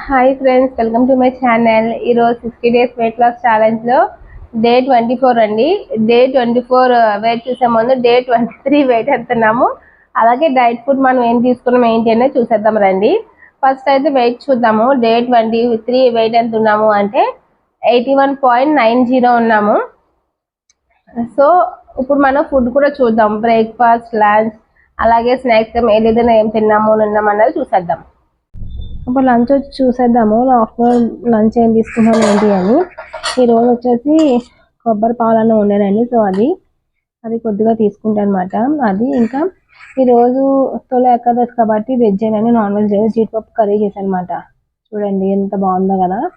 Hi friends welcome to my channel ఈరోజు sixty days weight loss ఛాలెంజ్లో day twenty four అండి. Day twenty four weight చూసే ముందు day twenty three weight ఎత్తున్నాము. అలాగే డైట్ ఫుడ్ మనం ఏం తీసుకున్నాం ఏంటి అనేది చూసేద్దాం రండి. ఫస్ట్ అయితే వెయిట్ చూద్దాము. డే ట్వంటీ త్రీ వెయిట్ ఎంత ఉన్నాము అంటే eighty one point nine zero ఉన్నాము. సో ఇప్పుడు మనం ఫుడ్ కూడా చూద్దాం. బ్రేక్ఫాస్ట్ లంచ్ అలాగే స్నాక్స్ ఏదైనా ఏం తిన్నాము ఉన్నాం అన్నది చూసేద్దాం. ఇప్పుడు లంచ్ వచ్చి చూసేద్దాము. ఆఫ్టర్నూన్ లంచ్ ఏం తీసుకున్నాం ఏంటి అని. ఈ రోజు వచ్చేసి కొబ్బరి పాలన్న ఉండేనండి సో అది అది కొద్దిగా తీసుకుంటాను అనమాట అది ఇంకా ఈరోజు తొలి ఏకాదశి కాబట్టి వెజ్ అని నాన్ వెజ్ లేదు జీడిపప్పు కర్రీ చేశాను అనమాట చూడండి ఎంత బాగుందో కదా.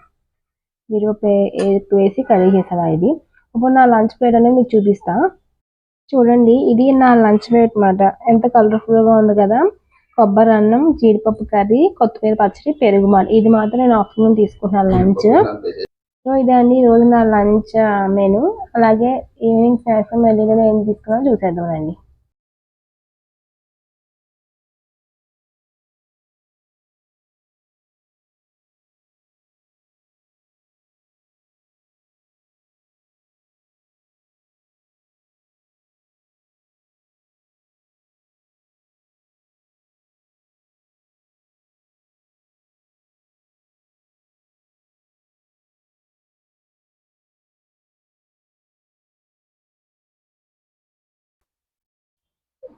జీడిపప్పు వే- వేసి కర్రీ చేశాను ఇది. ఇప్పుడు నా లంచ్ ప్లేట్ అనేది మీకు చూపిస్తా. చూడండి ఇది నా లంచ్ ప్లేట్ అనమాట ఎంత కలర్ఫుల్గా ఉంది కదా. కొబ్బరి అన్నం జీడిపప్పు కర్రీ కొత్తిమీర పచ్చడి పెరుగు మాట ఇది మాత్రం నేను ఆఫ్టర్నూన్ తీసుకుంటున్నాను లంచ్. సో ఇదే అండి ఈరోజు రోజు నా లంచ్ మెను. అలాగే ఈవినింగ్ స్నాక్స్ మెల్లిగా ఏం తీసుకున్నాను చూసేద్దాం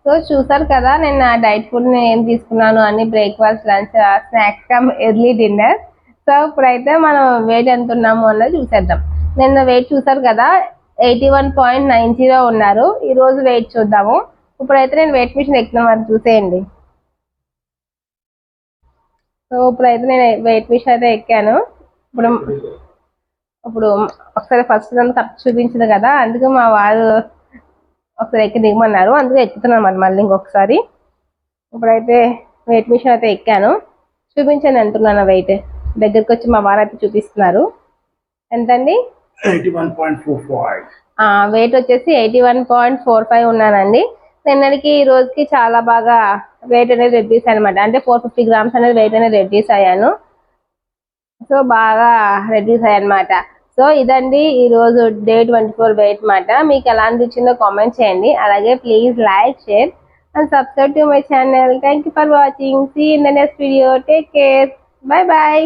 సో చూసారు కదా నేను నా డైట్ ఫుడ్ నేను ఏం తీసుకున్నాను అన్ని breakfast lunch snacks cum early dinner. So ఇప్పుడైతే మనం వెయిట్ ఎంత ఉన్నాము అన్నది చూసేద్దాం. నిన్న వెయిట్ చూసారు కదా eighty one point nine zero ఉన్నారు. ఈరోజు వెయిట్ చూద్దాము. ఇప్పుడైతే నేను వెయిట్ మిషన్ ఎక్కుతున్నాను మరి చూసేయండి. సో ఇప్పుడైతే నేను వెయిట్ మిషన్ అయితే ఎక్కాను. ఇప్పుడు ఇప్పుడు ఒకసారి ఫస్ట్ కప్ చూపించింది కదా అందుకే మా వారు ఒకసారి ఎక్కి దిగమన్నారు. అందుకే ఎక్కుతున్నాను అనమాట మళ్ళీ ఇంకొకసారి. ఇప్పుడైతే వెయిట్ మిషన్ అయితే ఎక్కాను. చూపించాను ఎంతున్నాను వెయిట్ దగ్గరికి వచ్చి మా వారు అయితే చూపిస్తున్నారు. ఎంతండి? 81.45. వెయిట్ వచ్చేసి eighty one point four five ఉన్నానండి. నిన్నటికి ఈ రోజుకి చాలా బాగా వెయిట్ అనేది రెడ్యూస్ అనమాట అంటే ఫోర్ ఫిఫ్టీ గ్రామ్స్ అనేది వెయిట్ అనేది రెడ్యూస్ అయ్యాను. సో బాగా రెడ్యూస్ అయ్యానమాట సో ఇదండి ఈ రోజు డే ట్వంటీ ఫోర్ వెయిట్ మాట. మీకు ఎలా అనిపించిందో కామెంట్ చేయండి. అలాగే please like share and subscribe to my channel thank you for watching see in the next video take care bye bye